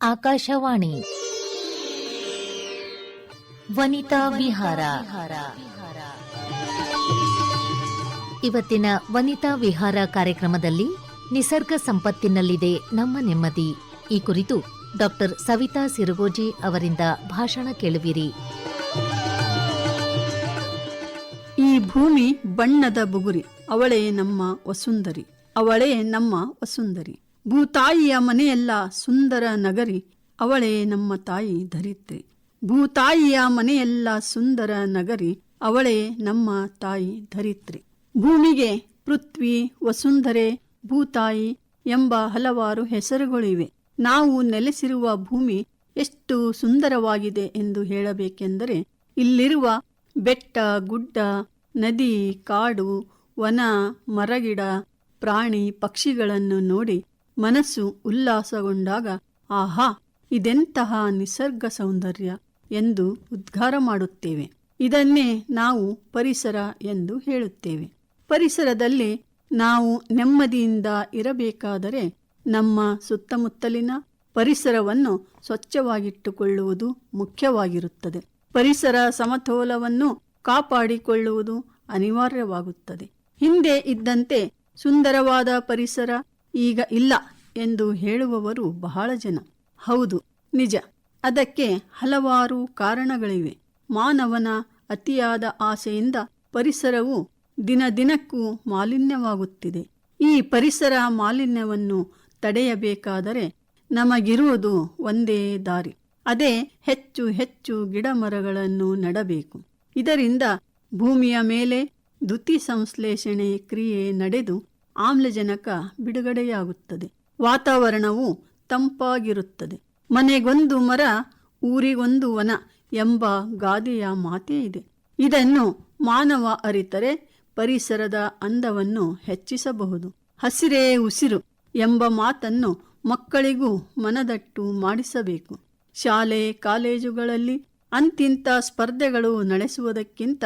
ಆಕಾಶವಾಣಿ. ವನಿತಾ ವಿಹಾರ. ಇವತ್ತಿನ ವನಿತಾ ವಿಹಾರ ಕಾರ್ಯಕ್ರಮದಲ್ಲಿ ನಿಸರ್ಗ ಸಂಪತ್ತಿನಲ್ಲಿದೆ ನಮ್ಮ ನೆಮ್ಮದಿ. ಈ ಕುರಿತು ಡಾಕ್ಟರ್ ಸವಿತಾ ಸಿರುಗೋಜಿ ಅವರಿಂದ ಭಾಷಣ ಕೇಳುವಿರಿ. ಈ ಭೂಮಿ ಬಣ್ಣದ ಬುಗುರಿ. ಅವಳೇ ನಮ್ಮ ವಸುಂದರಿ ಅವಳೇ ನಮ್ಮ ವಸುಂದರಿ ಭೂತಾಯಿಯ ಮನೆಯೆಲ್ಲ ಸುಂದರ ನಗರಿ, ಅವಳೇ ನಮ್ಮ ತಾಯಿ ಧರಿತ್ರಿ ಭೂತಾಯಿಯ ಮನೆಯೆಲ್ಲ ಸುಂದರ ನಗರಿ, ಅವಳೇ ನಮ್ಮ ತಾಯಿ ಧರಿತ್ರಿ. ಭೂಮಿಗೆ ಪೃಥ್ವಿ, ವಸುಂಧರೆ, ಭೂತಾಯಿ ಎಂಬ ಹಲವಾರು ಹೆಸರುಗಳಿವೆ. ನಾವು ನೆಲೆಸಿರುವ ಭೂಮಿ ಎಷ್ಟು ಸುಂದರವಾಗಿದೆ ಎಂದು ಹೇಳಬೇಕೆಂದರೆ, ಇಲ್ಲಿರುವ ಬೆಟ್ಟ, ಗುಡ್ಡ, ನದಿ, ಕಾಡು, ವನ, ಮರಗಿಡ, ಪ್ರಾಣಿ, ಪಕ್ಷಿಗಳನ್ನು ನೋಡಿ ಮನಸ್ಸು ಉಲ್ಲಾಸಗೊಂಡಾಗ, ಆಹಾ, ಇದೆಂತಹ ನಿಸರ್ಗ ಸೌಂದರ್ಯ ಎಂದು ಉದ್ಗಾರ ಮಾಡುತ್ತೇವೆ. ಇದನ್ನೇ ನಾವು ಪರಿಸರ ಎಂದು ಹೇಳುತ್ತೇವೆ. ಪರಿಸರದಲ್ಲಿ ನಾವು ನೆಮ್ಮದಿಯಿಂದ ಇರಬೇಕಾದರೆ ನಮ್ಮ ಸುತ್ತಮುತ್ತಲಿನ ಪರಿಸರವನ್ನು ಸ್ವಚ್ಛವಾಗಿಟ್ಟುಕೊಳ್ಳುವುದು ಮುಖ್ಯವಾಗಿರುತ್ತದೆ. ಪರಿಸರ ಸಮತೋಲವನ್ನು ಕಾಪಾಡಿಕೊಳ್ಳುವುದು ಅನಿವಾರ್ಯವಾಗುತ್ತದೆ. ಹಿಂದೆ ಇದ್ದಂತೆ ಸುಂದರವಾದ ಪರಿಸರ ಈಗ ಇಲ್ಲ ಎಂದು ಹೇಳುವವರು ಬಹಳ ಜನ. ಹೌದು, ನಿಜ. ಅದಕ್ಕೆ ಹಲವಾರು ಕಾರಣಗಳಿವೆ. ಮಾನವನ ಅತಿಯಾದ ಆಸೆಯಿಂದ ಪರಿಸರವು ದಿನ ದಿನಕ್ಕೂ ಮಾಲಿನ್ಯವಾಗುತ್ತಿದೆ. ಈ ಪರಿಸರ ಮಾಲಿನ್ಯವನ್ನು ತಡೆಯಬೇಕಾದರೆ ನಮಗಿರುವುದು ಒಂದೇ ದಾರಿ. ಅದೇ ಹೆಚ್ಚು ಹೆಚ್ಚು ಗಿಡಮರಗಳನ್ನು ನೆಡಬೇಕು. ಇದರಿಂದ ಭೂಮಿಯ ಮೇಲೆ ದ್ಯುತಿ ಸಂಶ್ಲೇಷಣೆ ಕ್ರಿಯೆ ನಡೆದು ಆಮ್ಲಜನಕ ಬಿಡುಗಡೆಯಾಗುತ್ತದೆ. ವಾತಾವರಣವು ತಂಪಾಗಿರುತ್ತದೆ. ಮನೆಗೊಂದು ಮರ, ಊರಿಗೊಂದು ವನ ಎಂಬ ಗಾದೆಯ ಮಾತೇ ಇದೆ. ಇದನ್ನು ಮಾನವ ಅರಿತರೆ ಪರಿಸರದ ಅಂದವನ್ನು ಹೆಚ್ಚಿಸಬಹುದು. ಹಸಿರೇ ಉಸಿರು ಎಂಬ ಮಾತನ್ನು ಮಕ್ಕಳಿಗೂ ಮನದಟ್ಟು ಮಾಡಿಸಬೇಕು. ಶಾಲೆ, ಕಾಲೇಜುಗಳಲ್ಲಿ ಅಂತಿಂತ ಸ್ಪರ್ಧೆಗಳು ನಡೆಸುವುದಕ್ಕಿಂತ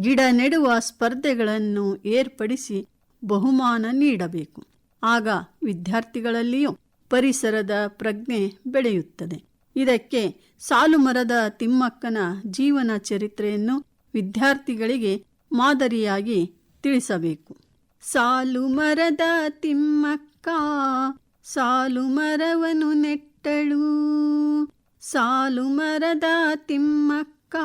ಗಿಡ ನೆಡುವ ಸ್ಪರ್ಧೆಗಳನ್ನು ಏರ್ಪಡಿಸಿ ಬಹುಮಾನ ನೀಡಬೇಕು. ಆಗ ವಿದ್ಯಾರ್ಥಿಗಳಲ್ಲಿಯೂ ಪರಿಸರದ ಪ್ರಜ್ಞೆ ಬೆಳೆಯುತ್ತದೆ. ಇದಕ್ಕೆ ಸಾಲುಮರದ ತಿಮ್ಮಕ್ಕನ ಜೀವನ ಚರಿತ್ರೆಯನ್ನು ವಿದ್ಯಾರ್ಥಿಗಳಿಗೆ ಮಾದರಿಯಾಗಿ ತಿಳಿಸಬೇಕು. ಸಾಲು ಮರದ ತಿಮ್ಮಕ್ಕ ಸಾಲು ಮರವನು ನೆಟ್ಟಳು. ಸಾಲು ಮರದ ತಿಮ್ಮಕ್ಕ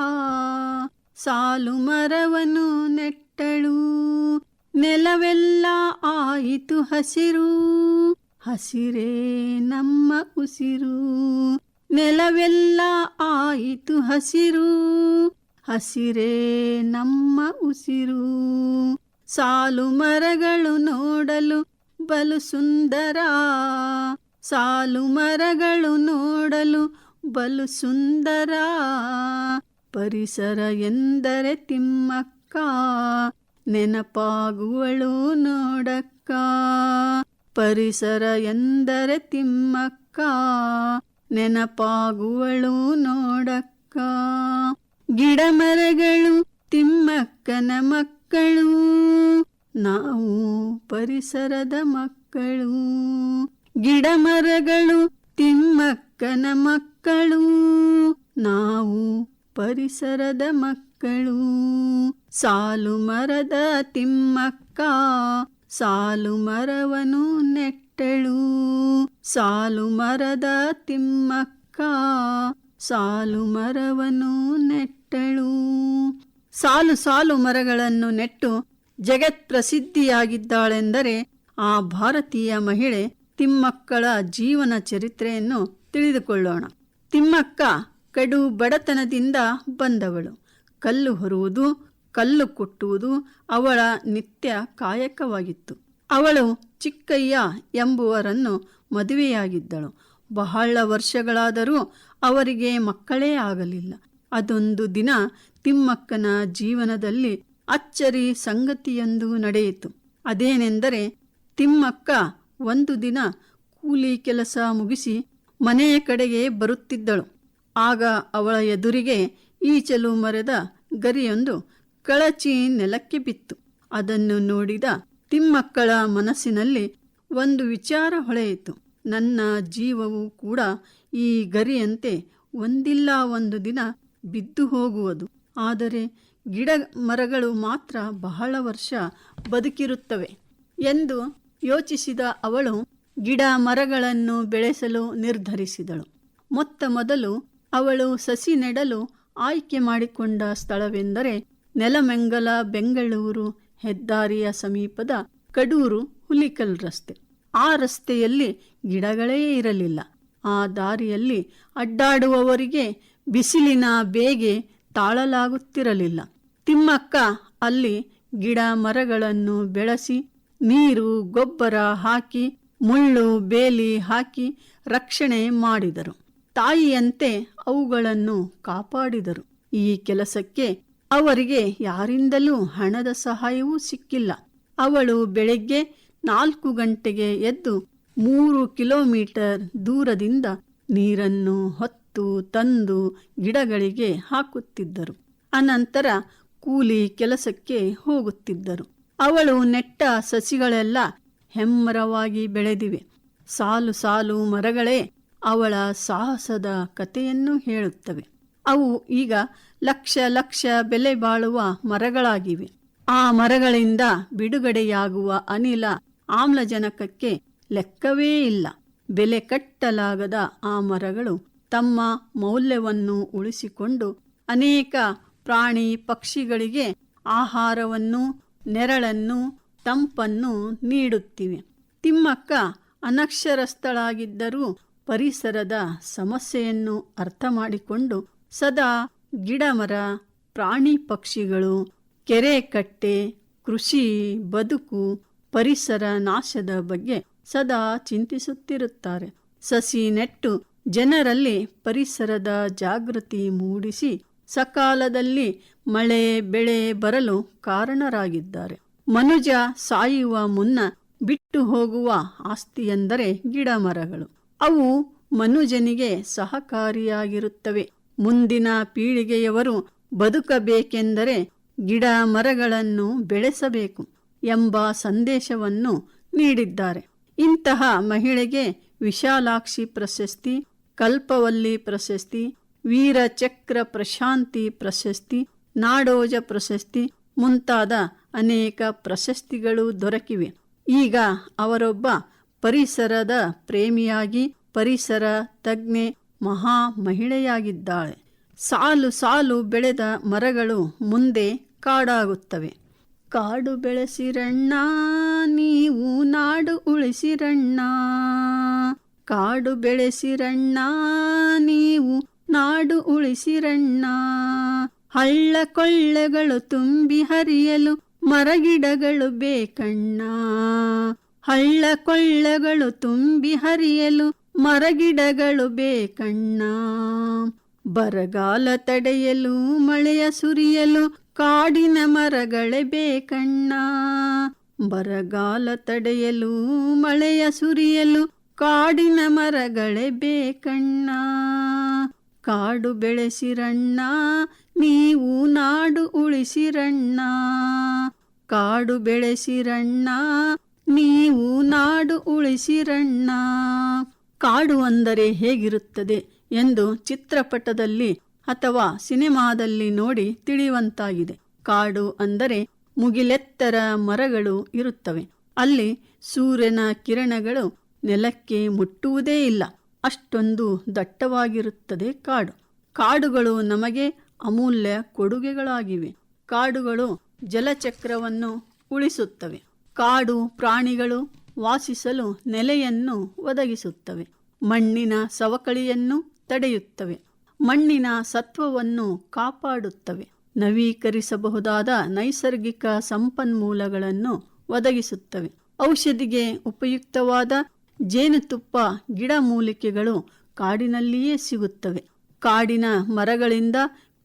ಸಾಲು ಮರವನು ನೆಟ್ಟಳು. ನೆಲವೆಲ್ಲ ಆಯಿತು ಹಸಿರು. ಹಸಿರೇ ನಮ್ಮ ಉಸಿರು. ನೆಲವೆಲ್ಲ ಆಯಿತು ಹಸಿರು. ಹಸಿರೇ ನಮ್ಮ ಉಸಿರು. ಸಾಲು ಮರಗಳು ನೋಡಲು ಬಲು ಸುಂದರ. ಸಾಲು ಮರಗಳು ನೋಡಲು ಬಲು ಸುಂದರ. ಪರಿಸರ ಎಂದರೆ ತಿಮ್ಮಕ್ಕ. ನೆನಪಾಗುವಳು ನೋಡಕ್ಕ. ಪರಿಸರ ಎಂದರೆ ತಿಮ್ಮಕ್ಕ. ನೆನಪಾಗುವಳು ನೋಡಕ್ಕ. ಗಿಡ ಮರಗಳು ತಿಮ್ಮಕ್ಕನ ಮಕ್ಕಳು. ನಾವು ಪರಿಸರದ ಮಕ್ಕಳು. ಗಿಡ ಮರಗಳು ತಿಮ್ಮಕ್ಕನ ಮಕ್ಕಳು. ನಾವು ಪರಿಸರದ ಮಕ್ಕಳು. ಸಾಲು ಮರದ ತಿಮ್ಮಕ್ಕ, ಸಾಲು ಮರವನು ನೆಟ್ಟಳು. ಸಾಲು ಮರದ ತಿಮ್ಮಕ್ಕ, ಸಾಲು ಮರವನು ನೆಟ್ಟಳು. ಸಾಲು ಸಾಲು ಮರಗಳನ್ನು ನೆಟ್ಟು ಜಗತ್ ಪ್ರಸಿದ್ಧಿಯಾಗಿದ್ದಾಳೆಂದರೆ ಆ ಭಾರತೀಯ ಮಹಿಳೆ ತಿಮ್ಮಕ್ಕಳ ಜೀವನ ಚರಿತ್ರೆಯನ್ನು ತಿಳಿದುಕೊಳ್ಳೋಣ. ತಿಮ್ಮಕ್ಕ ಕಡು ಬಡತನದಿಂದ ಬಂದವಳು. ಕಲ್ಲು ಹೊರುವುದು ಕಲ್ಲು ಕೊಟ್ಟುವುದು ಅವಳ ನಿತ್ಯ ಕಾಯಕವಾಗಿತ್ತು. ಅವಳು ಚಿಕ್ಕಯ್ಯ ಎಂಬುವರನ್ನು ಮದುವೆಯಾಗಿದ್ದಳು. ಬಹಳ ವರ್ಷಗಳಾದರೂ ಅವರಿಗೆ ಮಕ್ಕಳೇ ಆಗಲಿಲ್ಲ. ಅದೊಂದು ದಿನ ತಿಮ್ಮಕ್ಕನ ಜೀವನದಲ್ಲಿ ಅಚ್ಚರಿ ಸಂಗತಿಯೊಂದು ನಡೆಯಿತು. ಅದೇನೆಂದರೆ ತಿಮ್ಮಕ್ಕ ಒಂದು ದಿನ ಕೂಲಿ ಕೆಲಸ ಮುಗಿಸಿ ಮನೆಯ ಕಡೆಗೆ ಬರುತ್ತಿದ್ದಳು. ಆಗ ಅವಳ ಎದುರಿಗೆ ಈಚಲು ಮರೆದ ಗರಿಯೊಂದು ಕಳಚಿ ನೆಲಕ್ಕೆ ಬಿತ್ತು. ಅದನ್ನು ನೋಡಿದ ತಿಮ್ಮಕ್ಕಳ ಮನಸ್ಸಿನಲ್ಲಿ ಒಂದು ವಿಚಾರ ಹೊಳೆಯಿತು. ನನ್ನ ಜೀವವು ಕೂಡ ಈ ಗರಿಯಂತೆ ಒಂದಿಲ್ಲ ಒಂದು ದಿನ ಬಿದ್ದು ಹೋಗುವುದು. ಆದರೆ ಗಿಡ ಮರಗಳು ಮಾತ್ರ ಬಹಳ ವರ್ಷ ಬದುಕಿರುತ್ತವೆ ಎಂದು ಯೋಚಿಸಿದ ಅವಳು ಗಿಡ ಮರಗಳನ್ನು ಬೆಳೆಸಲು ನಿರ್ಧರಿಸಿದಳು. ಮೊತ್ತ ಮೊದಲು ಅವಳು ಸಸಿ ನೆಡಲು ಆಯ್ಕೆ ಮಾಡಿಕೊಂಡ ಸ್ಥಳವೆಂದರೆ ನೆಲಮೆಂಗಲ, ಬೆಂಗಳೂರು, ಹೆದ್ದಾರಿಯ ಸಮೀಪದ ಕಡೂರು ಹುಲಿಕಲ್ ರಸ್ತೆ. ಆ ರಸ್ತೆಯಲ್ಲಿ ಗಿಡಗಳೇ ಇರಲಿಲ್ಲ. ಆ ದಾರಿಯಲ್ಲಿ ಅಡ್ಡಾಡುವವರಿಗೆ ಬಿಸಿಲಿನ ಬೇಗೆ ತಾಳಲಾಗುತ್ತಿರಲಿಲ್ಲ. ತಿಮ್ಮಕ್ಕ ಅಲ್ಲಿ ಗಿಡ ಮರಗಳನ್ನು ಬೆಳೆಸಿ, ನೀರು, ಗೊಬ್ಬರ ಹಾಕಿ, ಮುಳ್ಳು, ಬೇಲಿ ಹಾಕಿ ರಕ್ಷಣೆ ಮಾಡಿದರು. ತಾಯಿಯಂತೆ ಅವುಗಳನ್ನು ಕಾಪಾಡಿದರು. ಈ ಕೆಲಸಕ್ಕೆ ಅವರಿಗೆ ಯಾರಿಂದಲೂ ಹಣದ ಸಹಾಯವೂ ಸಿಕ್ಕಿಲ್ಲ. ಅವಳು ಬೆಳಗ್ಗೆ ನಾಲ್ಕು ಗಂಟೆಗೆ ಎದ್ದು ಮೂರು ಕಿಲೋಮೀಟರ್ ದೂರದಿಂದ ನೀರನ್ನು ಹೊತ್ತು ತಂದು ಗಿಡಗಳಿಗೆ ಹಾಕುತ್ತಿದ್ದರು. ಅನಂತರ ಕೂಲಿ ಕೆಲಸಕ್ಕೆ ಹೋಗುತ್ತಿದ್ದರು. ಅವಳು ನೆಟ್ಟ ಸಸಿಗಳೆಲ್ಲ ಹೆಮ್ಮರವಾಗಿ ಬೆಳೆದಿವೆ. ಸಾಲು ಸಾಲು ಮರಗಳೇ ಅವಳ ಸಾಹಸದ ಕಥೆಯನ್ನು ಹೇಳುತ್ತವೆ. ಅವು ಈಗ ಲಕ್ಷ ಲಕ್ಷ ಬೆಲೆ ಬಾಳುವ ಮರಗಳಾಗಿವೆ. ಆ ಮರಗಳಿಂದ ಬಿಡುಗಡೆಯಾಗುವ ಅನಿಲ ಆಮ್ಲಜನಕಕ್ಕೆ ಲೆಕ್ಕವೇ ಇಲ್ಲ. ಬೆಲೆ ಕಟ್ಟಲಾಗದ ಆ ಮರಗಳು ತಮ್ಮ ಮೌಲ್ಯವನ್ನು ಉಳಿಸಿಕೊಂಡು ಅನೇಕ ಪ್ರಾಣಿ ಪಕ್ಷಿಗಳಿಗೆ ಆಹಾರವನ್ನು, ನೆರಳನ್ನು, ತಂಪನ್ನು ನೀಡುತ್ತಿವೆ. ತಿಮ್ಮಕ್ಕ ಅನಕ್ಷರಸ್ಥಳಾಗಿದ್ದರೂ ಪರಿಸರದ ಸಮಸ್ಯೆಯನ್ನು ಅರ್ಥ ಮಾಡಿಕೊಂಡು ಸದಾ ಗಿಡಮರ, ಪ್ರಾಣಿ ಪಕ್ಷಿಗಳು, ಕೆರೆ ಕಟ್ಟೆ, ಕೃಷಿ, ಬದುಕು, ಪರಿಸರ ನಾಶದ ಬಗ್ಗೆ ಸದಾ ಚಿಂತಿಸುತ್ತಿರುತ್ತಾರೆ. ಸಸಿ ನೆಟ್ಟು ಜನರಲ್ಲಿ ಪರಿಸರದ ಜಾಗೃತಿ ಮೂಡಿಸಿ ಸಕಾಲದಲ್ಲಿ ಮಳೆ, ಬೆಳೆ ಬರಲು ಕಾರಣರಾಗಿದ್ದಾರೆ. ಮನುಜ ಸಾಯುವ ಮುನ್ನ ಬಿಟ್ಟು ಹೋಗುವ ಆಸ್ತಿಯೆಂದರೆ ಗಿಡ ಮರಗಳು ಅವು ಮನುಜನಿಗೆ ಸಹಕಾರಿಯಾಗಿರುತ್ತವೆ. ಮುಂದಿನ ಪೀಳಿಗೆಯವರು ಬದುಕಬೇಕೆಂದರೆ ಗಿಡ ಮರಗಳನ್ನು ಬೆಳೆಸಬೇಕು ಎಂಬ ಸಂದೇಶವನ್ನು ನೀಡಿದ್ದಾರೆ. ಇಂತಹ ಮಹಿಳೆಗೆ ವಿಶಾಲಾಕ್ಷಿ ಪ್ರಶಸ್ತಿ, ಕಲ್ಪವಲ್ಲಿ ಪ್ರಶಸ್ತಿ ವೀರಚಕ್ರ ಪ್ರಶಾಂತಿ ಪ್ರಶಸ್ತಿ, ನಾಡೋಜ ಪ್ರಶಸ್ತಿ ಮುಂತಾದ ಅನೇಕ ಪ್ರಶಸ್ತಿಗಳು ದೊರಕಿವೆ. ಈಗ ಅವರೊಬ್ಬ ಪರಿಸರದ ಪ್ರೇಮಿಯಾಗಿ ಪರಿಸರ ತಜ್ಞೆ ಮಹಾ ಮಹಿಳೆಯಾಗಿದ್ದಾಳೆ. ಸಾಲು ಸಾಲು ಬೆಳೆದ ಮರಗಳು ಮುಂದೆ ಕಾಡಾಗುತ್ತವೆ. ಕಾಡು ಬೆಳೆಸಿರಣ್ಣ, ನೀವು ನಾಡು ಉಳಿಸಿರಣ್ಣ. ಕಾಡು ಬೆಳೆಸಿರಣ್ಣ, ನೀವು ನಾಡು ಉಳಿಸಿರಣ್ಣ. ಹಳ್ಳ ಕೊಳ್ಳೆಗಳು ತುಂಬಿ ಹರಿಯಲು ಮರಗಿಡಗಳು ಬೇಕಣ್ಣ. ಹಳ್ಳ ಕೊಳ್ಳೆಗಳು ತುಂಬಿ ಹರಿಯಲು ಮರಗಿಡಗಳು ಬೇಕಣ್ಣ ಬರಗಾಲ ತಡೆಯಲು, ಮಳೆಯ ಸುರಿಯಲು, ಕಾಡಿನ ಮರಗಳೇ ಬೇಕಣ್ಣ ಬರಗಾಲ ತಡೆಯಲು, ಮಳೆಯ ಸುರಿಯಲು, ಕಾಡಿನ ಮರಗಳೇ ಬೇಕಣ್ಣ ಕಾಡು ಬೆಳೆಸಿರಣ್ಣ ನೀವು ನಾಡು ಉಳಿಸಿರಣ್ಣ ಕಾಡು ಬೆಳೆಸಿರಣ್ಣ ನೀವು ನಾಡು ಉಳಿಸಿರಣ್ಣ ಕಾಡು ಅಂದರೆ ಹೇಗಿರುತ್ತದೆ ಎಂದು ಚಿತ್ರಪಟದಲ್ಲಿ ಅಥವಾ ಸಿನಿಮಾದಲ್ಲಿ ನೋಡಿ ತಿಳಿಯುವಂತಾಗಿದೆ. ಕಾಡು ಅಂದರೆ ಮುಗಿಲೆತ್ತರ ಮರಗಳು ಇರುತ್ತವೆ. ಅಲ್ಲಿ ಸೂರ್ಯನ ಕಿರಣಗಳು ನೆಲಕ್ಕೆ ಮುಟ್ಟುವುದೇ ಇಲ್ಲ. ಅಷ್ಟೊಂದು ದಟ್ಟವಾಗಿರುತ್ತದೆ ಕಾಡು. ಕಾಡುಗಳು ನಮಗೆ ಅಮೂಲ್ಯ ಕೊಡುಗೆಗಳಾಗಿವೆ. ಕಾಡುಗಳು ಜಲಚಕ್ರವನ್ನು ಉಳಿಸುತ್ತವೆ. ಕಾಡು ಪ್ರಾಣಿಗಳು ವಾಸಿಸಲು ನೆಲೆಯನ್ನು ಒದಗಿಸುತ್ತವೆ. ಮಣ್ಣಿನ ಸವಕಳಿಯನ್ನು ತಡೆಯುತ್ತವೆ. ಮಣ್ಣಿನ ಸತ್ವವನ್ನು ಕಾಪಾಡುತ್ತವೆ. ನವೀಕರಿಸಬಹುದಾದ ನೈಸರ್ಗಿಕ ಸಂಪನ್ಮೂಲಗಳನ್ನು ಒದಗಿಸುತ್ತವೆ. ಔಷಧಿಗೆ ಉಪಯುಕ್ತವಾದ ಜೇನುತುಪ್ಪ ಗಿಡಮೂಲಿಕೆಗಳು ಕಾಡಿನಲ್ಲಿಯೇ ಸಿಗುತ್ತವೆ. ಕಾಡಿನ ಮರಗಳಿಂದ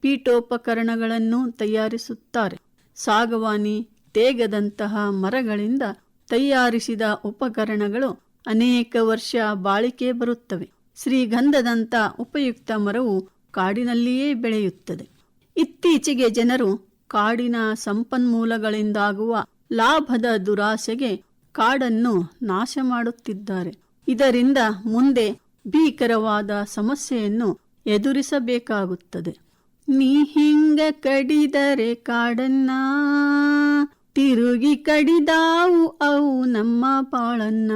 ಪೀಠೋಪಕರಣಗಳನ್ನು ತಯಾರಿಸುತ್ತಾರೆ. ಸಾಗವಾನಿ, ತೇಗದಂತಹ ಮರಗಳಿಂದ ತಯಾರಿಸಿದ ಉಪಕರಣಗಳು ಅನೇಕ ವರ್ಷ ಬಾಳಿಕೆ ಬರುತ್ತವೆ. ಶ್ರೀಗಂಧದಂಥ ಉಪಯುಕ್ತ ಮರವು ಕಾಡಿನಲ್ಲಿಯೇ ಬೆಳೆಯುತ್ತದೆ. ಇತ್ತೀಚೆಗೆ ಜನರು ಕಾಡಿನ ಸಂಪನ್ಮೂಲಗಳಿಂದಾಗುವ ಲಾಭದ ದುರಾಸೆಗೆ ಕಾಡನ್ನು ನಾಶ ಮಾಡುತ್ತಿದ್ದಾರೆ. ಇದರಿಂದ ಮುಂದೆ ಭೀಕರವಾದ ಸಮಸ್ಯೆಯನ್ನು ಎದುರಿಸಬೇಕಾಗುತ್ತದೆ. ನೀ ಹಿಂಗ ಕಡಿದರೆ ಕಾಡನ್ನ ತಿರುಗಿ ಕಡಿದಾವು ಅವು ನಮ್ಮ ಪಾಳನ್ನ.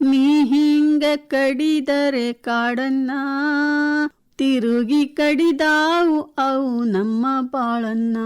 ನೀ ಹಿಂಗ ಕಡಿದರೆ ಕಾಡನ್ನ. ತಿರುಗಿ ಕಡಿದಾವು ಅವು ನಮ್ಮ ಪಾಳನ್ನ.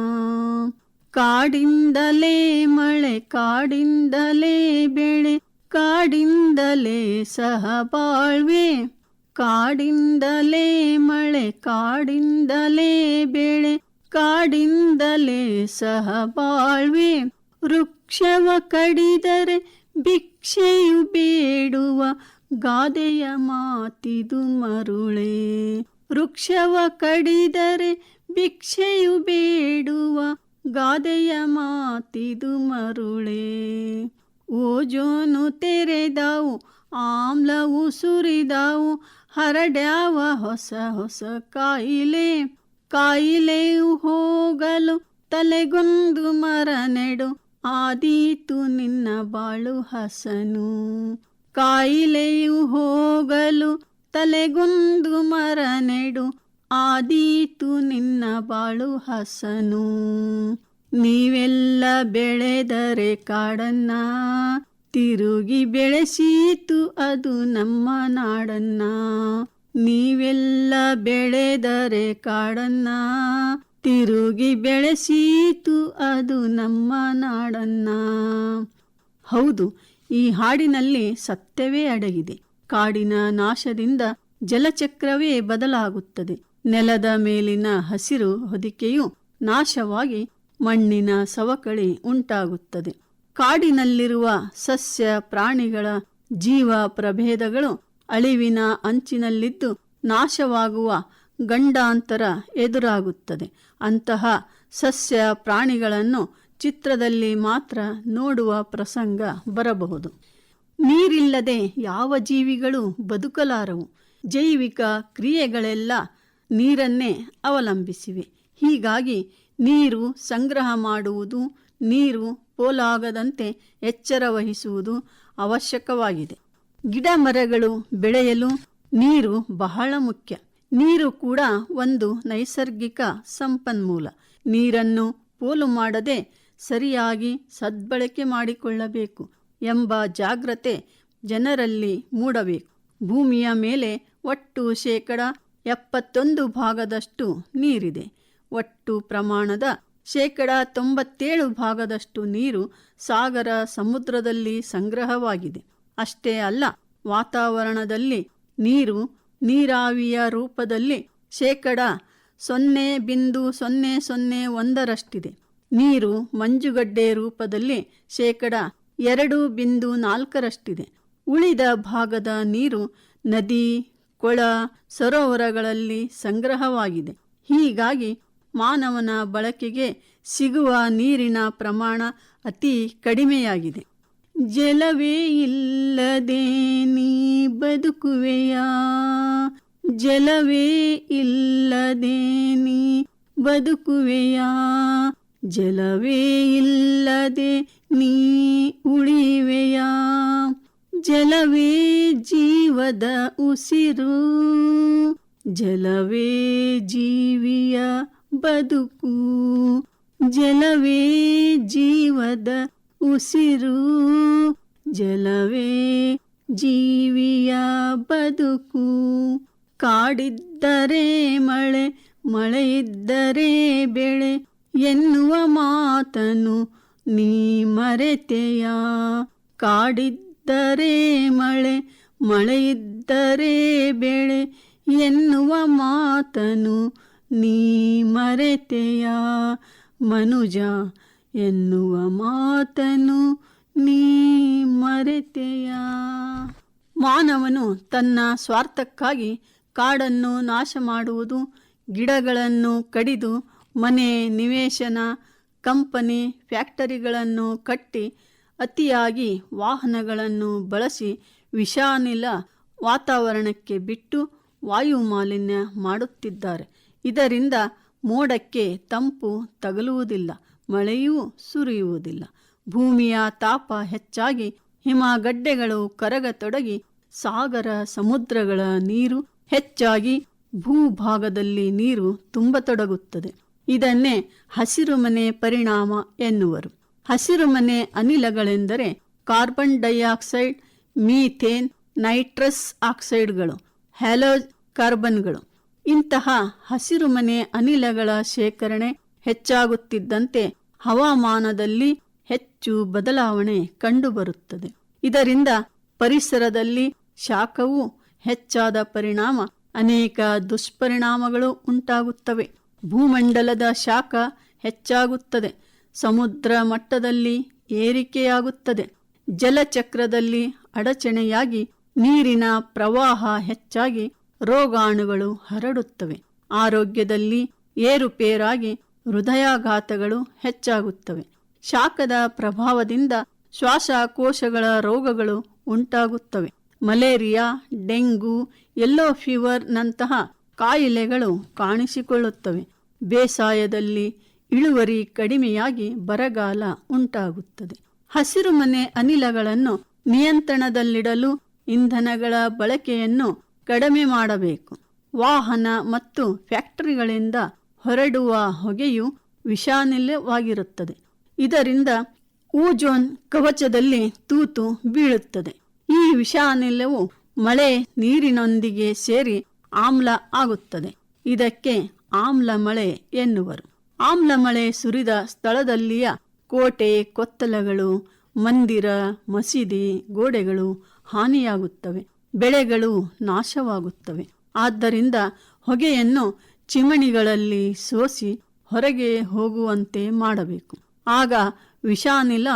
ಕಾಡಿಂದಲೇ ಮಳೆ, ಕಾಡಿಂದಲೇ ಬೆಳೆ, ಕಾಡಿಂದಲೇ ಸಹ ಬಾಳ್ವೆ ಕಾಡಿಂದಲೇ ಮಳೆ, ಕಾಡಿಂದಲೇ ಬೆಳೆ ಕಾಡಿಂದಲೇ ಸಹ ಬಾಳ್ವೆ. ವೃಕ್ಷವ ಕಡಿದರೆ ಭಿಕ್ಷೆಯು ಬೇಡುವ ಗಾದೆಯ ಮಾತಿದು ಮರುಳೆ. ವೃಕ್ಷವ ಕಡಿದರೆ ಭಿಕ್ಷೆಯು ಬೇಡುವ ಗಾದೆಯ ಮಾತಿದು ಮರುಳೆ. ಓಜೋನು ತೆರೆದವು, ಆಮ್ಲವು ಸುರಿದವು, ಹರಡ್ಯಾವ ಹೊಸ ಹೊಸ ಕಾಯಿಲೆ. ಕಾಯಿಲೆಯು ಹೋಗಲು ತಲೆಗೊಂದು ಮರ ನೆಡು ಆದೀತು ನಿನ್ನ ಬಾಳು ಹಸನು. ಕಾಯಿಲೆಯು ಹೋಗಲು ತಲೆಗೊಂದು ಮರ ನೆಡು ಆದೀತು ನಿನ್ನ ಬಾಳು ಹಸನು. ನೀವೆಲ್ಲ ಬೆಳೆದರೆ ಕಾಡನ್ನ, ತಿರುಗಿ ಬೆಳೆಸೀತು ಅದು ನಮ್ಮ ನಾಡನ್ನ. ನೀವೆಲ್ಲ ಬೆಳೆದರೆ ಕಾಡನ್ನ ತಿರುಗಿ ಬೆಳೆಸೀತು, ಅದು ನಮ್ಮ ನಾಡನ್ನ. ಹೌದು, ಈ ಹಾಡಿನಲ್ಲಿ ಸತ್ಯವೇ ಅಡಗಿದೆ. ಕಾಡಿನ ನಾಶದಿಂದ ಜಲಚಕ್ರವೇ ಬದಲಾಗುತ್ತದೆ. ನೆಲದ ಮೇಲಿನ ಹಸಿರು ಹೊದಿಕೆಯು ನಾಶವಾಗಿ ಮಣ್ಣಿನ ಸವಕಳಿ ಉಂಟಾಗುತ್ತದೆ. ಕಾಡಿನಲ್ಲಿರುವ ಸಸ್ಯ, ಪ್ರಾಣಿಗಳ ಜೀವ ಪ್ರಭೇದಗಳು ಅಳಿವಿನ ಅಂಚಿನಲ್ಲಿದ್ದು ನಾಶವಾಗುವ ಗಂಡಾಂತರ ಎದುರಾಗುತ್ತದೆ. ಅಂತಹ ಸಸ್ಯ ಪ್ರಾಣಿಗಳನ್ನು ಚಿತ್ರದಲ್ಲಿ ಮಾತ್ರ ನೋಡುವ ಪ್ರಸಂಗ ಬರಬಹುದು. ನೀರಿಲ್ಲದೆ ಯಾವ ಜೀವಿಗಳು ಬದುಕಲಾರವು. ಜೈವಿಕ ಕ್ರಿಯೆಗಳೆಲ್ಲ ನೀರನ್ನೇ ಅವಲಂಬಿಸಿವೆ. ಹೀಗಾಗಿ ನೀರು ಸಂಗ್ರಹ ಮಾಡುವುದು, ನೀರು ಪೋಲಾಗದಂತೆ ಎಚ್ಚರ ವಹಿಸುವುದು ಅವಶ್ಯಕವಾಗಿದೆ. ಗಿಡ ಮರಗಳು ಬೆಳೆಯಲು ನೀರು ಬಹಳ ಮುಖ್ಯ. ನೀರು ಕೂಡ ಒಂದು ನೈಸರ್ಗಿಕ ಸಂಪನ್ಮೂಲ. ನೀರನ್ನು ಪೋಲು ಮಾಡದೆ ಸರಿಯಾಗಿ ಸದ್ಬಳಕೆ ಮಾಡಿಕೊಳ್ಳಬೇಕು ಎಂಬ ಜಾಗ್ರತೆ ಜನರಲ್ಲಿ ಮೂಡಬೇಕು. ಭೂಮಿಯ ಮೇಲೆ ಒಟ್ಟು ಶೇಕಡ ಎಪ್ಪತ್ತೊಂದು ಭಾಗದಷ್ಟು ನೀರಿದೆ. ಒಟ್ಟು ಪ್ರಮಾಣದ ಶೇಕಡ ತೊಂಬತ್ತೇಳು ಭಾಗದಷ್ಟು ನೀರು ಸಾಗರ ಸಮುದ್ರದಲ್ಲಿ ಸಂಗ್ರಹವಾಗಿದೆ. ಅಷ್ಟೇ ಅಲ್ಲ, ವಾತಾವರಣದಲ್ಲಿ ನೀರು, ನೀರಾವಿಯ ರೂಪದಲ್ಲಿ ಶೇಕಡ ಸೊನ್ನೆ ಬಿಂದು ಸೊನ್ನೆ ಸೊನ್ನೆ ಒಂದರಷ್ಟಿದೆ. ನೀರು ಮಂಜುಗಡ್ಡೆ ರೂಪದಲ್ಲಿ ಶೇಕಡ ಎರಡು ಬಿಂದು ನಾಲ್ಕರಷ್ಟಿದೆ. ಉಳಿದ ಭಾಗದ ನೀರು ನದಿ, ಕೊಳ, ಸರೋವರಗಳಲ್ಲಿ ಸಂಗ್ರಹವಾಗಿದೆ. ಹೀಗಾಗಿ ಮಾನವನ ಬಳಕೆಗೆ ಸಿಗುವ ನೀರಿನ ಪ್ರಮಾಣ ಅತಿ ಕಡಿಮೆಯಾಗಿದೆ. ಜಲವೇ ಇಲ್ಲದೆ ನೀ ಬದುಕುವೆಯಾ? ಜಲವೇ ಇಲ್ಲದೆ ನೀ ಬದುಕುವೆಯಾ? ಜಲವೇ ಇಲ್ಲದೆ ನೀ ಉಳಿವೆಯಾ ಜಲವೇ ಜೀವದ ಉಸಿರು, ಜಲವೇ ಜೀವಿಯ ಬದುಕು, ಜಲವೇ ಜೀವದ ಉಸಿರು ಜಲವೇ ಜೀವಿಯ ಬದುಕು. ಕಾಡಿದ್ದರೆ ಮಳೆ, ಮಳೆಯಿದ್ದರೆ ಬೆಳೆ ಎನ್ನುವ ಮಾತನು ನೀ ಮರೆತೆಯ. ಕಾಡಿದ್ದರೆ ಮಳೆ, ಮಳೆಯಿದ್ದರೆ ಬೆಳೆ ಎನ್ನುವ ಮಾತನು ನೀ ಮರೆತೆಯ. ಮನುಜ ಎನ್ನುವ ಮಾತನು ನೀ ಮರೆತೆಯ. ಮಾನವನು ತನ್ನ ಸ್ವಾರ್ಥಕ್ಕಾಗಿ ಕಾಡನ್ನು ನಾಶ ಮಾಡುವುದು ಗಿಡಗಳನ್ನು ಕಡಿದು ಮನೆ ನಿವೇಶನ, ಕಂಪನಿ ಫ್ಯಾಕ್ಟರಿಗಳನ್ನು ಕಟ್ಟಿ ಅತಿಯಾಗಿ ವಾಹನಗಳನ್ನು ಬಳಸಿ ವಿಷಾನಿಲ ವಾತಾವರಣಕ್ಕೆ ಬಿಟ್ಟು ವಾಯು ಮಾಲಿನ್ಯ ಮಾಡುತ್ತಿದ್ದಾರೆ. ಇದರಿಂದ ಮೋಡಕ್ಕೆ ತಂಪು ತಗಲುವುದಿಲ್ಲ. ಮಳೆಯೂ ಸುರಿಯುವುದಿಲ್ಲ. ಭೂಮಿಯ ತಾಪ ಹೆಚ್ಚಾಗಿ ಹಿಮಗಡ್ಡೆಗಳು ಕರಗತೊಡಗಿ ಸಾಗರ ಸಮುದ್ರಗಳ ನೀರು ಹೆಚ್ಚಾಗಿ ಭೂಭಾಗದಲ್ಲಿ ನೀರು ತುಂಬತೊಡಗುತ್ತದೆ. ಇದನ್ನೇ ಹಸಿರುಮನೆ ಪರಿಣಾಮ ಎನ್ನುವರು. ಹಸಿರುಮನೆ ಅನಿಲಗಳೆಂದರೆ ಕಾರ್ಬನ್ ಡೈಆಕ್ಸೈಡ್, ಮೀಥೇನ್, ನೈಟ್ರಸ್ ಆಕ್ಸೈಡ್ಗಳು, ಹ್ಯಾಲೋ ಕಾರ್ಬನ್ಗಳು. ಇಂತಹ ಹಸಿರುಮನೆ ಅನಿಲಗಳ ಶೇಖರಣೆ ಹೆಚ್ಚಾಗುತ್ತಿದ್ದಂತೆ ಹವಾಮಾನದಲ್ಲಿ ಹೆಚ್ಚು ಬದಲಾವಣೆ ಕಂಡುಬರುತ್ತದೆ. ಇದರಿಂದ ಪರಿಸರದಲ್ಲಿ ಶಾಖವು ಹೆಚ್ಚಾದ ಪರಿಣಾಮ, ಅನೇಕ ದುಷ್ಪರಿಣಾಮಗಳು ಉಂಟಾಗುತ್ತವೆ. ಭೂಮಂಡಲದ ಶಾಖ ಹೆಚ್ಚಾಗುತ್ತದೆ. ಸಮುದ್ರ ಮಟ್ಟದಲ್ಲಿ ಏರಿಕೆಯಾಗುತ್ತದೆ. ಜಲಚಕ್ರದಲ್ಲಿ ಅಡಚಣೆಯಾಗಿ ನೀರಿನ ಪ್ರವಾಹ ಹೆಚ್ಚಾಗಿ ರೋಗಾಣುಗಳು ಹರಡುತ್ತವೆ. ಆರೋಗ್ಯದಲ್ಲಿ ಏರುಪೇರಾಗಿ ಹೃದಯಾಘಾತಗಳು ಹೆಚ್ಚಾಗುತ್ತವೆ. ಶಾಖದ ಪ್ರಭಾವದಿಂದ ಶ್ವಾಸಕೋಶಗಳ ರೋಗಗಳು ಉಂಟಾಗುತ್ತವೆ. ಮಲೇರಿಯಾ, ಡೆಂಗು ಯೆಲ್ಲೋ ಫೀವರ್ನಂತಹ ಕಾಯಿಲೆಗಳು ಕಾಣಿಸಿಕೊಳ್ಳುತ್ತವೆ. ಬೇಸಾಯದಲ್ಲಿ ಇಳುವರಿ ಕಡಿಮೆಯಾಗಿ ಬರಗಾಲ ಉಂಟಾಗುತ್ತದೆ. ಹಸಿರುಮನೆ ಅನಿಲಗಳನ್ನು ನಿಯಂತ್ರಣದಲ್ಲಿಡಲು ಇಂಧನಗಳ ಬಳಕೆಯನ್ನು ಕಡಿಮೆ ಮಾಡಬೇಕು. ವಾಹನ ಮತ್ತು ಫ್ಯಾಕ್ಟರಿಗಳಿಂದ ಹೊರಡುವ ಹೊಗೆಯು ವಿಷಾನಿಲವಾಗಿರುತ್ತದೆ ಇದರಿಂದ ಊಜೋನ್ ಕವಚದಲ್ಲಿ ತೂತು ಬೀಳುತ್ತದೆ. ಈ ವಿಷಾನಿಲವು ಮಳೆ ನೀರಿನೊಂದಿಗೆ ಸೇರಿ ಆಮ್ಲ ಆಗುತ್ತದೆ. ಇದಕ್ಕೆ ಆಮ್ಲ ಮಳೆ ಎನ್ನುವರು. ಆಮ್ಲ ಮಳೆ ಸುರಿದ ಸ್ಥಳದಲ್ಲಿಯ ಕೋಟೆ, ಕೊತ್ತಲಗಳು, ಮಂದಿರ, ಮಸೀದಿ, ಗೋಡೆಗಳು ಹಾನಿಯಾಗುತ್ತವೆ. ಬೆಳೆಗಳು ನಾಶವಾಗುತ್ತವೆ. ಆದ್ದರಿಂದ ಹೊಗೆಯನ್ನು ಚಿಮಣಿಗಳಲ್ಲಿ ಸೋಸಿ ಹೊರಗೆ ಹೋಗುವಂತೆ ಮಾಡಬೇಕು. ಆಗ ವಿಷಾನಿಲ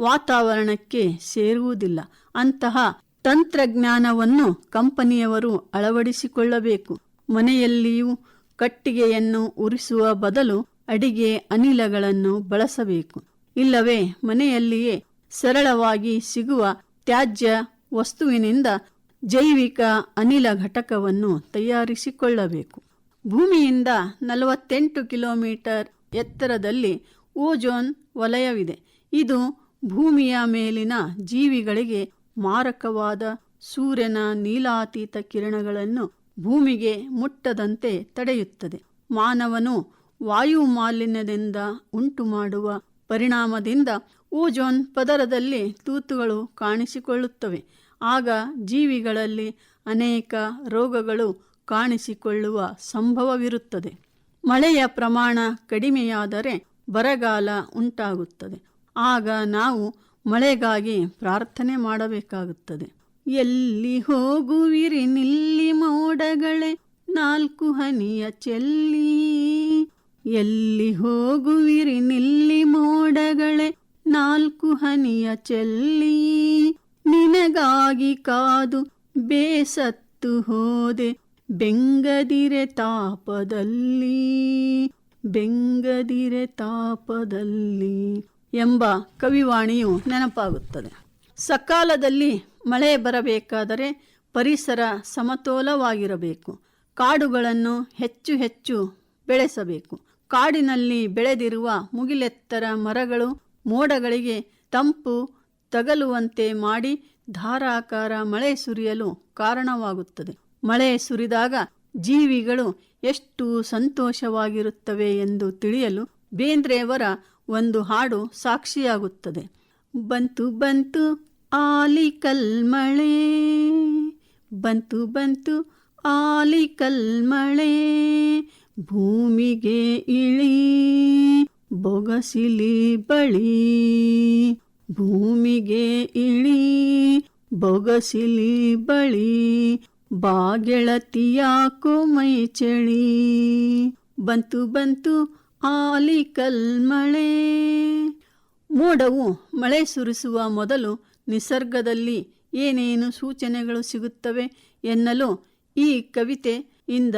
ವಾತಾವರಣಕ್ಕೆ ಸೇರುವುದಿಲ್ಲ. ಅಂತಹ ತಂತ್ರಜ್ಞಾನವನ್ನು ಕಂಪನಿಯವರು ಅಳವಡಿಸಿಕೊಳ್ಳಬೇಕು. ಮನೆಯಲ್ಲಿಯೂ ಕಟ್ಟಿಗೆಯನ್ನು ಉರಿಸುವ ಬದಲು ಅಡಿಗೆ ಅನಿಲಗಳನ್ನು ಬಳಸಬೇಕು. ಇಲ್ಲವೇ ಮನೆಯಲ್ಲಿಯೇ ಸರಳವಾಗಿ ಸಿಗುವ ತ್ಯಾಜ್ಯ ವಸ್ತುವಿನಿಂದ ಜೈವಿಕ ಅನಿಲ ಘಟಕವನ್ನು ತಯಾರಿಸಿಕೊಳ್ಳಬೇಕು. ಭೂಮಿಯಿಂದ ನಲವತ್ತೆಂಟು ಕಿಲೋಮೀಟರ್ ಎತ್ತರದಲ್ಲಿ ಓಜೋನ್ ವಲಯವಿದೆ. ಇದು ಭೂಮಿಯ ಮೇಲಿನ ಜೀವಿಗಳಿಗೆ ಮಾರಕವಾದ ಸೂರ್ಯನ ನೀಲಾತೀತ ಕಿರಣಗಳನ್ನು ಭೂಮಿಗೆ ಮುಟ್ಟದಂತೆ ತಡೆಯುತ್ತದೆ. ಮಾನವನು ವಾಯು ಮಾಲಿನ್ಯದಿಂದ ಉಂಟುಮಾಡುವ ಪರಿಣಾಮದಿಂದ ಓಜೋನ್ ಪದರದಲ್ಲಿ ತೂತುಗಳು ಕಾಣಿಸಿಕೊಳ್ಳುತ್ತವೆ. ಆಗ ಜೀವಿಗಳಲ್ಲಿ ಅನೇಕ ರೋಗಗಳು ಕಾಣಿಸಿಕೊಳ್ಳುವ ಸಂಭವವಿರುತ್ತದೆ. ಮಳೆಯ ಪ್ರಮಾಣ ಕಡಿಮೆಯಾದರೆ ಬರಗಾಲ ಉಂಟಾಗುತ್ತದೆ. ಆಗ ನಾವು ಮಳೆಗಾಗಿ ಪ್ರಾರ್ಥನೆ ಮಾಡಬೇಕಾಗುತ್ತದೆ. ಎಲ್ಲಿ ಹೋಗುವಿರಿ ನಿಲ್ಲಿ ಮೋಡಗಳೇ, ನಾಲ್ಕು ಹನಿಯ ಚೆಲ್ಲಿ. ಎಲ್ಲಿ ಹೋಗುವಿರಿ ನಿಲ್ಲಿ ಮೋಡಗಳೇ, ನಾಲ್ಕು ಹನಿಯ ಚೆಲ್ಲಿ. ನಿನಗಾಗಿ ಕಾದು ಬೇಸತ್ತು ಹೋದೆ ಬೆಂಗದಿರೆ ತಾಪದಲ್ಲಿ ಬೆಂಗದಿರೆ ತಾಪದಲ್ಲಿ ಎಂಬ ಕವಿವಾಣಿಯು ನೆನಪಾಗುತ್ತದೆ. ಸಕಾಲದಲ್ಲಿ ಮಳೆ ಬರಬೇಕಾದರೆ ಪರಿಸರ ಸಮತೋಲವಾಗಿರಬೇಕು. ಕಾಡುಗಳನ್ನು ಹೆಚ್ಚು ಹೆಚ್ಚು ಬೆಳೆಸಬೇಕು. ಕಾಡಿನಲ್ಲಿ ಬೆಳೆದಿರುವ ಮುಗಿಲೆತ್ತರ ಮರಗಳು ಮೋಡಗಳಿಗೆ ತಂಪು ತಗಲುವಂತೆ ಮಾಡಿ ಧಾರಾಕಾರ ಮಳೆ ಸುರಿಯಲು ಕಾರಣವಾಗುತ್ತದೆ. ಮಳೆ ಸುರಿದಾಗ ಜೀವಿಗಳು ಎಷ್ಟು ಸಂತೋಷವಾಗಿರುತ್ತವೆ ಎಂದು ತಿಳಿಯಲು ಬೇಂದ್ರೆಯವರ ಒಂದು ಹಾಡು ಸಾಕ್ಷಿಯಾಗುತ್ತದೆ. ಬಂತು ಬಂತು ಆಲಿಕಲ್ ಮಳೆ, ಬಂತು ಬಂತು ಆಲಿಕಲ್ ಮಳೆ, ಭೂಮಿಗೆ ಇಳಿ ಬೊಗಸಿಲಿ ಬಳಿ, ಭೂಮಿಗೆ ಇಳಿ ಬೊಗಸಿಲಿ ಬಳಿ ಬಾಗೆಳತಿಯಾಕೋ ಮೈ ಚಳಿ. ಬಂತು ಬಂತು ಆಲಿ ಮಳೆ ಮೋಡವು ಮಳೆ ಸುರಿಸುವ ಮೊದಲು ನಿಸರ್ಗದಲ್ಲಿ ಏನೇನು ಸೂಚನೆಗಳು ಸಿಗುತ್ತವೆ ಎನ್ನಲು ಈ ಕವಿತೆಯಿಂದ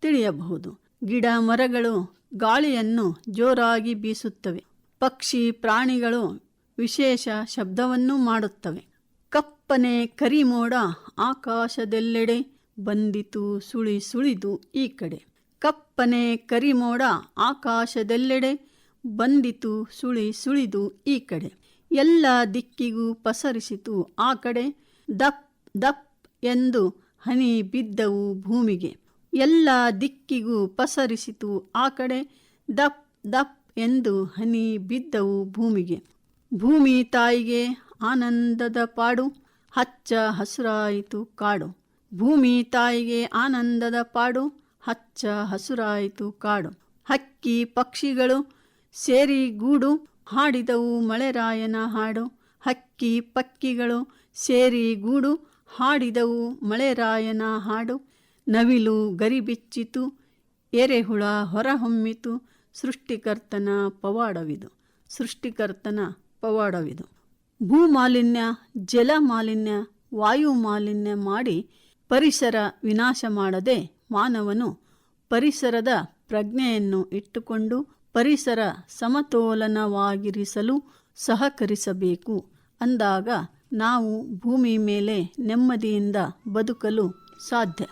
ತಿಳಿಯಬಹುದು. ಗಿಡ ಮರಗಳು ಗಾಳಿಯನ್ನು ಜೋರಾಗಿ ಬೀಸುತ್ತವೆ. ಪಕ್ಷಿ ಪ್ರಾಣಿಗಳು ವಿಶೇಷ ಶಬ್ದವನ್ನು ಮಾಡುತ್ತವೆ. ಕಪ್ಪನೆ ಕರಿಮೋಡ ಆಕಾಶದೆಲ್ಲೆಡೆ ಬಂದಿತು, ಸುಳಿ ಸುಳಿದು ಈ ಕಡೆ. ಕಪ್ಪನೆ ಕರಿಮೋಡ ಆಕಾಶದೆಲ್ಲೆಡೆ ಬಂದಿತು, ಸುಳಿ ಸುಳಿದು ಈ ಕಡೆ. ಎಲ್ಲ ದಿಕ್ಕಿಗೂ ಪಸರಿಸಿತು ಆ ಕಡೆ. ದಪ್ ದಪ್ ಎಂದು ಹನಿ ಬಿದ್ದವು ಭೂಮಿಗೆ. ಎಲ್ಲ ದಿಕ್ಕಿಗೂ ಪಸರಿಸಿತು ಆ ಕಡೆ. ದಪ್ ದಪ್ ಎಂದು ಹನಿ ಬಿದ್ದವು ಭೂಮಿಗೆ. ಭೂಮಿ ತಾಯಿಗೆ ಆನಂದದ ಪಾಡು. ಹಚ್ಚ ಹಸುರಾಯಿತು ಕಾಡು. ಭೂಮಿ ತಾಯಿಗೆ ಆನಂದದ ಪಾಡು, ಹಚ್ಚ ಹಸುರಾಯಿತು ಕಾಡು. ಹಕ್ಕಿ ಪಕ್ಷಿಗಳು ಸೇರಿ ಗೂಡು, ಹಾಡಿದವು ಮಳೆರಾಯನ ಹಾಡು. ಹಕ್ಕಿ ಪಕ್ಕಿಗಳು ಸೇರಿ ಗೂಡು, ಹಾಡಿದವು ಮಳೆರಾಯನ ಹಾಡು. ನವಿಲು ಗರಿಬಿಚ್ಚಿತು, ಎರೆಹುಳ ಹೊರಹೊಮ್ಮಿತು. ಸೃಷ್ಟಿಕರ್ತನ ಪವಾಡವಿದು ಸೃಷ್ಟಿಕರ್ತನ ಪವಾಡವಿದು. ಭೂಮಾಲಿನ್ಯ ಜಲ ಮಾಲಿನ್ಯ ವಾಯು ಮಾಲಿನ್ಯ ಮಾಡಿ ಪರಿಸರ ವಿನಾಶ ಮಾಡದೆ ಮಾನವನು ಪರಿಸರದ ಪ್ರಜ್ಞೆಯನ್ನು ಇಟ್ಟುಕೊಂಡು ಪರಿಸರ ಸಮತೋಲನವಾಗಿರಿಸಲು ಸಹಕರಿಸಬೇಕು. ಅಂದಾಗ ನಾವು ಭೂಮಿ ಮೇಲೆ ನೆಮ್ಮದಿಯಿಂದ ಬದುಕಲು ಸಾಧ್ಯ.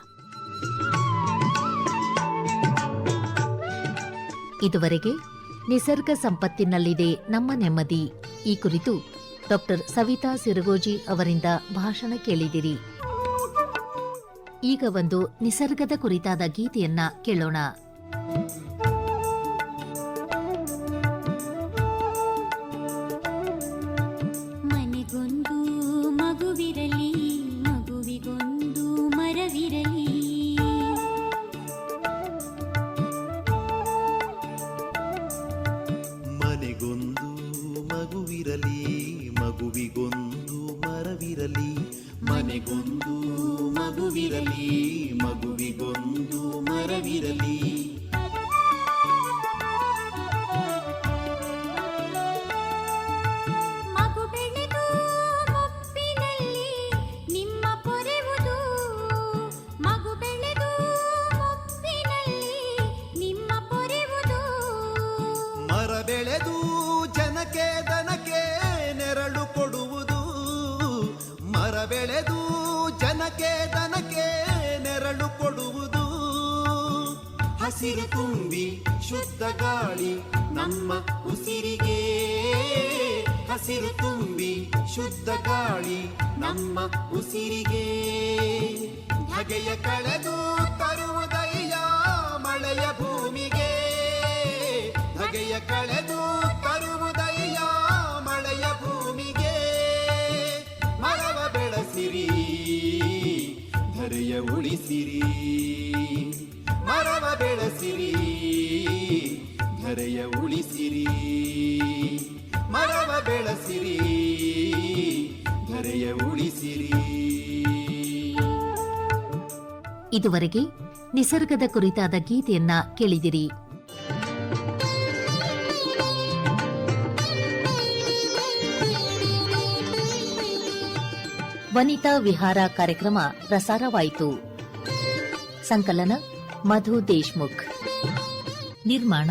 ಇದುವರೆಗೆ ನಿಸರ್ಗ ಸಂಪತ್ತಿನಲ್ಲಿದೆ ನಮ್ಮ ನೆಮ್ಮದಿ. ಈ ಕುರಿತು ಡಾಕ್ಟರ್ ಸವಿತಾ ಸಿರಗೋಜಿ ಅವರಿಂದ ಭಾಷಣ ಕೇಳಿದಿರಿ. ಈಗ ಒಂದು ನಿಸರ್ಗದ ಕುರಿತಾದ ಗೀತೆಯನ್ನ ಕೇಳೋಣ. ಜನಕ್ಕೆ ದನಕ್ಕೆ ನೆರಳು ಕೊಡುವುದು. ಮರ ಬೆಳೆದು ಜನಕ್ಕೆ ದನಕ್ಕೆ ನೆರಳು ಕೊಡುವುದು. ಹಸಿರು ತುಂಬಿ ಶುದ್ಧ ಗಾಳಿ ನಮ್ಮ ಉಸಿರಿಗೆ. ಹಸಿರು ತುಂಬಿ ಶುದ್ಧ ಗಾಳಿ ನಮ್ಮ ಉಸಿರಿಗೆ. ಹಗೆಯ ಕಳೆದು ತರುವುದಯ್ಯ ಮಳೆಯ ಭೂಮಿಗೆ. ಹಗೆಯ ಕಳೆದು ಧರೆಯ ಉಳಿಸಿರಿ, ಮರವ ಬೆಳಸಿರಿ, ಧರೆಯ ಉಳಿಸಿರಿ. ಇದುವರೆಗೆ ನಿಸರ್ಗದ ಕುರಿತಾದ ಗೀತೆಯನ್ನ ಕೇಳಿದಿರಿ. ವನಿತಾ ವಿಹಾರ ಕಾರ್ಯಕ್ರಮ ಪ್ರಸಾರವಾಯಿತು. ಸಂಕಲನ ಮಧು ದೇಶ್ಮುಖ್. ನಿರ್ಮಾಣ